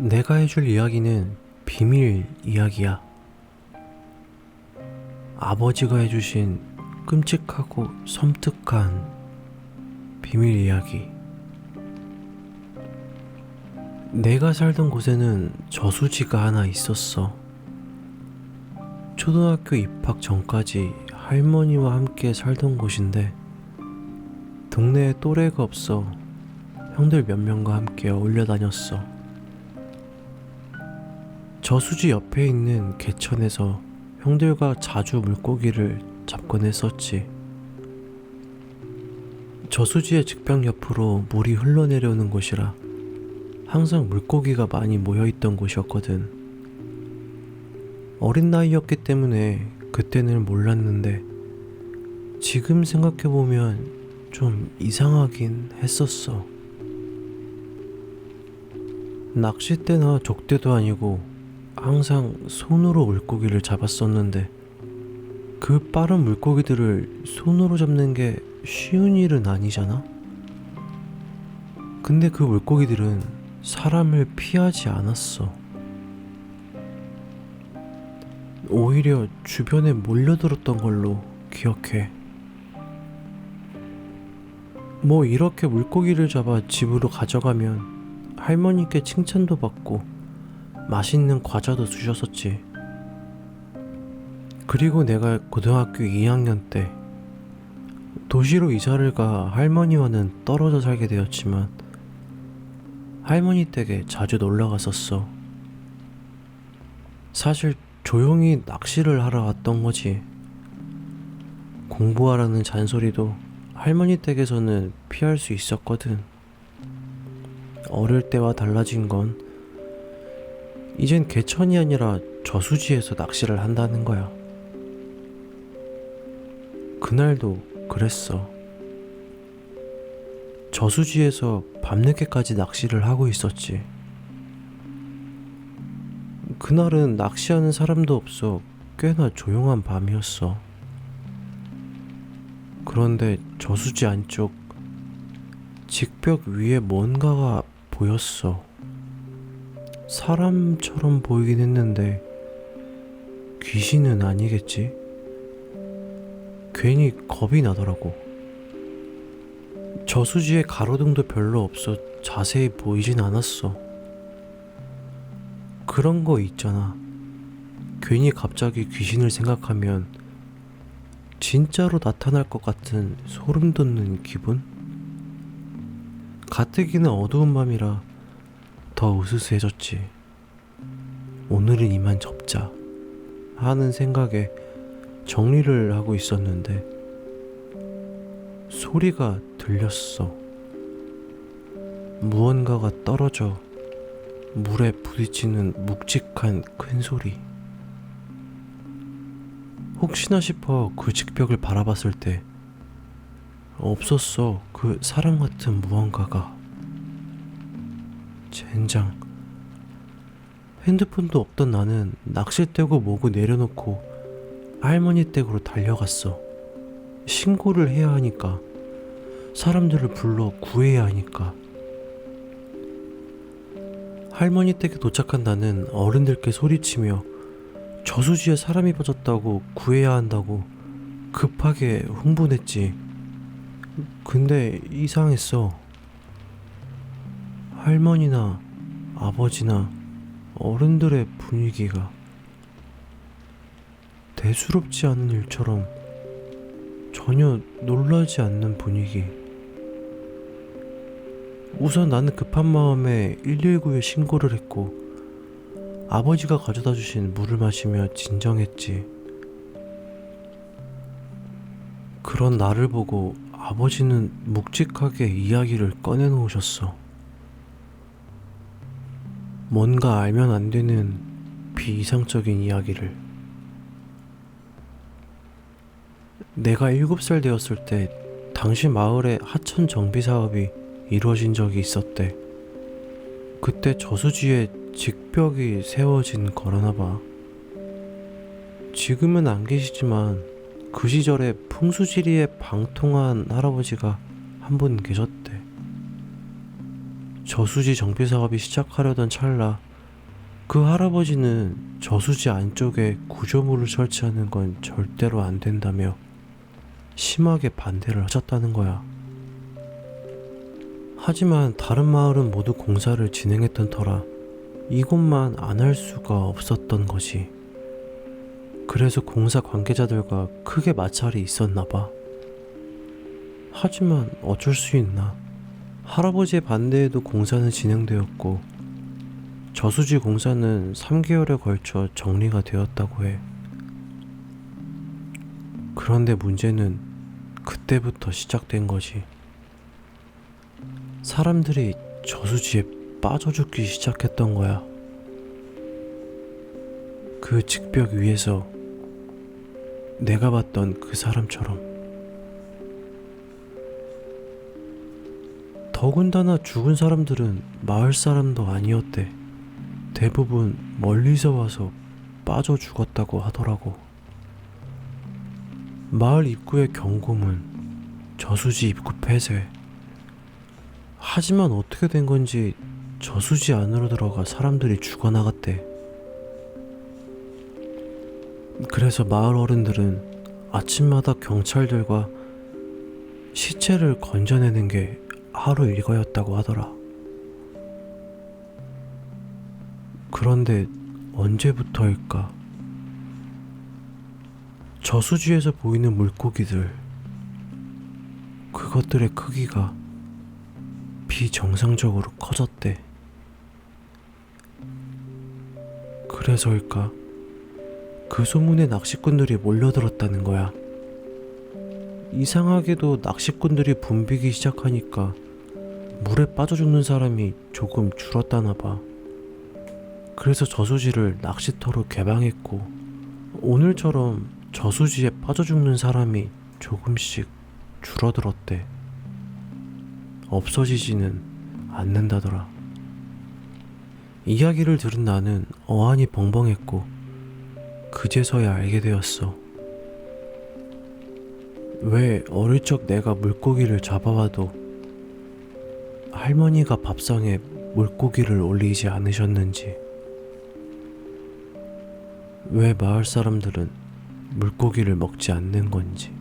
내가 해줄 이야기는 비밀 이야기야. 아버지가 해주신 끔찍하고 섬뜩한 비밀 이야기. 내가 살던 곳에는 저수지가 하나 있었어. 초등학교 입학 전까지 할머니와 함께 살던 곳인데, 동네에 또래가 없어 형들 몇 명과 함께 어울려 다녔어. 저수지 옆에 있는 개천에서 형들과 자주 물고기를 잡곤 했었지. 저수지의 측벽 옆으로 물이 흘러내려오는 곳이라 항상 물고기가 많이 모여 있던 곳이었거든. 어린 나이였기 때문에 그때는 몰랐는데 지금 생각해보면 좀 이상하긴 했었어. 낚싯대나 족대도 아니고 항상 손으로 물고기를 잡았었는데 그 빠른 물고기들을 손으로 잡는 게 쉬운 일은 아니잖아? 근데 그 물고기들은 사람을 피하지 않았어. 오히려 주변에 몰려들었던 걸로 기억해. 뭐 이렇게 물고기를 잡아 집으로 가져가면 할머니께 칭찬도 받고 맛있는 과자도 주셨었지. 그리고 내가 고등학교 2학년 때 도시로 이사를 가 할머니와는 떨어져 살게 되었지만 할머니 댁에 자주 놀러 갔었어. 사실 조용히 낚시를 하러 왔던 거지. 공부하라는 잔소리도 할머니 댁에서는 피할 수 있었거든. 어릴 때와 달라진 건 이젠 개천이 아니라 저수지에서 낚시를 한다는 거야. 그날도 그랬어. 저수지에서 밤늦게까지 낚시를 하고 있었지. 그날은 낚시하는 사람도 없어 꽤나 조용한 밤이었어. 그런데 저수지 안쪽 직벽 위에 뭔가가 보였어. 사람처럼 보이긴 했는데 귀신은 아니겠지? 괜히 겁이 나더라고. 저수지에 가로등도 별로 없어 자세히 보이진 않았어. 그런 거 있잖아. 괜히 갑자기 귀신을 생각하면 진짜로 나타날 것 같은 소름 돋는 기분? 가뜩이나 어두운 밤이라 더 으스스해졌지. 오늘은 이만 접자 하는 생각에 정리를 하고 있었는데 소리가 들렸어. 무언가가 떨어져 물에 부딪히는 묵직한 큰 소리. 혹시나 싶어 그 직벽을 바라봤을 때 없었어 그 사람 같은 무언가가. 젠장. 핸드폰도 없던 나는 낚싯대고 뭐고 내려놓고 할머니 댁으로 달려갔어. 신고를 해야 하니까. 사람들을 불러 구해야 하니까. 할머니 댁에 도착한 나는 어른들께 소리치며 저수지에 사람이 빠졌다고 구해야 한다고 급하게 흥분했지. 근데 이상했어. 할머니나 아버지나 어른들의 분위기가 대수롭지 않은 일처럼 전혀 놀라지 않는 분위기. 우선 나는 급한 마음에 119에 신고를 했고 아버지가 가져다 주신 물을 마시며 진정했지. 그런 나를 보고 아버지는 묵직하게 이야기를 꺼내놓으셨어. 뭔가 알면 안 되는 비이상적인 이야기를. 내가 일곱 살 되었을 때 당시 마을에 하천 정비 사업이 이루어진 적이 있었대. 그때 저수지에 직벽이 세워진 거라나 봐. 지금은 안 계시지만 그 시절에 풍수지리에 방통한 할아버지가 한 분 계셨대. 저수지 정비 사업이 시작하려던 찰나 그 할아버지는 저수지 안쪽에 구조물을 설치하는 건 절대로 안 된다며 심하게 반대를 하셨다는 거야. 하지만 다른 마을은 모두 공사를 진행했던 터라 이곳만 안 할 수가 없었던 거지. 그래서 공사 관계자들과 크게 마찰이 있었나 봐. 하지만 어쩔 수 있나. 할아버지의 반대에도 공사는 진행되었고, 저수지 공사는 3개월에 걸쳐 정리가 되었다고 해. 그런데 문제는 그때부터 시작된 거지. 사람들이 저수지에 빠져 죽기 시작했던 거야. 그 직벽 위에서 내가 봤던 그 사람처럼. 더군다나 죽은 사람들은 마을 사람도 아니었대. 대부분 멀리서 와서 빠져 죽었다고 하더라고. 마을 입구의 경고문, 저수지 입구 폐쇄. 하지만 어떻게 된 건지 저수지 안으로 들어가 사람들이 죽어나갔대. 그래서 마을 어른들은 아침마다 경찰들과 시체를 건져내는 게 하루 일과였다고 하더라. 그런데 언제부터일까? 저수지에서 보이는 물고기들, 그것들의 크기가 비정상적으로 커졌대. 그래서일까? 그 소문에 낚시꾼들이 몰려들었다는 거야. 이상하게도 낚시꾼들이 붐비기 시작하니까 물에 빠져 죽는 사람이 조금 줄었다나 봐. 그래서 저수지를 낚시터로 개방했고 오늘처럼 저수지에 빠져 죽는 사람이 조금씩 줄어들었대. 없어지지는 않는다더라. 이야기를 들은 나는 어안이 벙벙했고 그제서야 알게 되었어. 왜 어릴 적 내가 물고기를 잡아와도 할머니가 밥상에 물고기를 올리지 않으셨는지, 왜 마을 사람들은 물고기를 먹지 않는 건지.